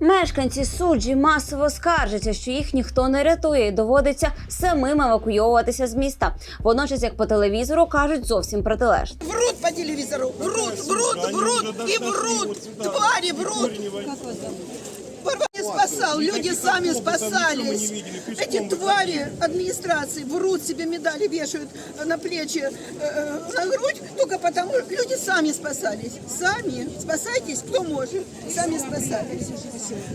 Мешканці суджі масово скаржаться, що їх ніхто не рятує, і доводиться самим евакуйовуватися з міста. Водночас, як по телевізору, кажуть зовсім протилежне. Врут по телевізору, врут, врут, врут і врут, тварі врут. Спасал, люди сами спасались. Эти твари администрации врут, себе медали вешают на плечи, э, э, на грудь, только потому что люди сами спасались. Сами, спасайтесь, кто может, сами спасались.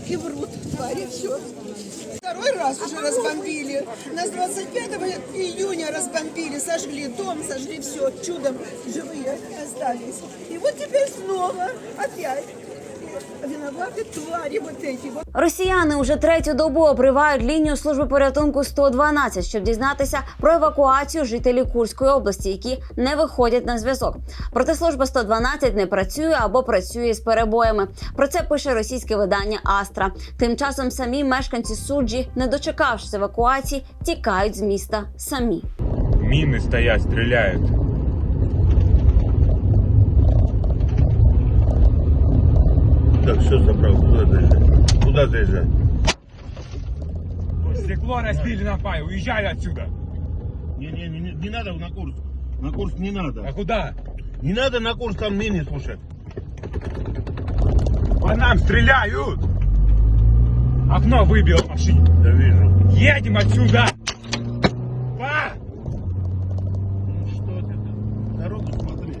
И врут, твари, все. Второй раз уже разбомбили. Нас 25 июня разбомбили, сожгли дом, сожгли все, чудом живые остались. И вот теперь снова опять. Виноваты твари вот эти. Вот Росіяни уже третю добу обривають лінію служби порятунку 112, щоб дізнатися про евакуацію жителів Курської області, які не виходять на зв'язок. Проте служба 112 не працює або працює з перебоями. Про це пише російське видання Астра. Тим часом самі мешканці суджі, не дочекавшись евакуації, тікають з міста самі. Мины стоят, стреляют. Так, все забрал, куда заезжать? Куда заезжать? Стекло разбили на пай, уезжали отсюда. Не, не, не, не надо на курс. На курс не А надо. куда? Не надо на курс, там мины, слушай. По нам стреляют! Окно выбило в машине. Да вижу. Едем отсюда! Па! Ну что ты там? Дорогу смотри.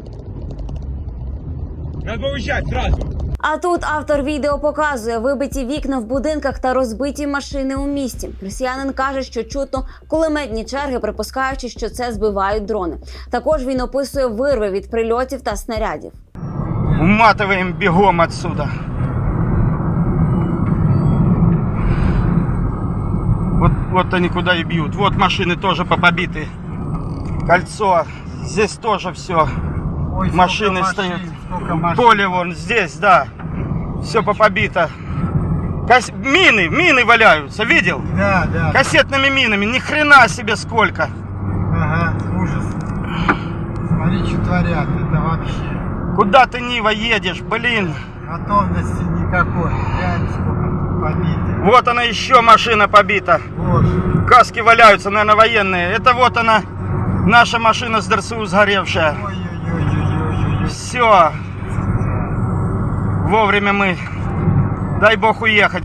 Надо уезжать сразу. А тут автор відео показує вибиті вікна в будинках та розбиті машини у місті. Росіянин каже, що чутно кулеметні черги, припускаючи, що це збивають дрони. Також він описує вирви від прильотів та снарядів. Уматываем бегом отсюда. Вот, вот они куда и бьют. Вот машины тоже побиты. Кольцо. Здесь тоже все. Машины стоят. Поле вон здесь, да. Все побито. Кас- Мины, мины валяются, видел? Да, да. Кассетными минами, ни хрена себе сколько. Ага, ужас. Смотри, что творят. Это вообще Куда ты, Нива, едешь, блин? готовности никакой. Глянь, сколько тут побитых. Вот она еще машина побита. Боже. Каски валяются, наверное, военные. Это вот она, наша машина с ДРСУ сгоревшая. Ой-ой-ой-ой-ой. Все. Вовремя мы. Дай бог уехать.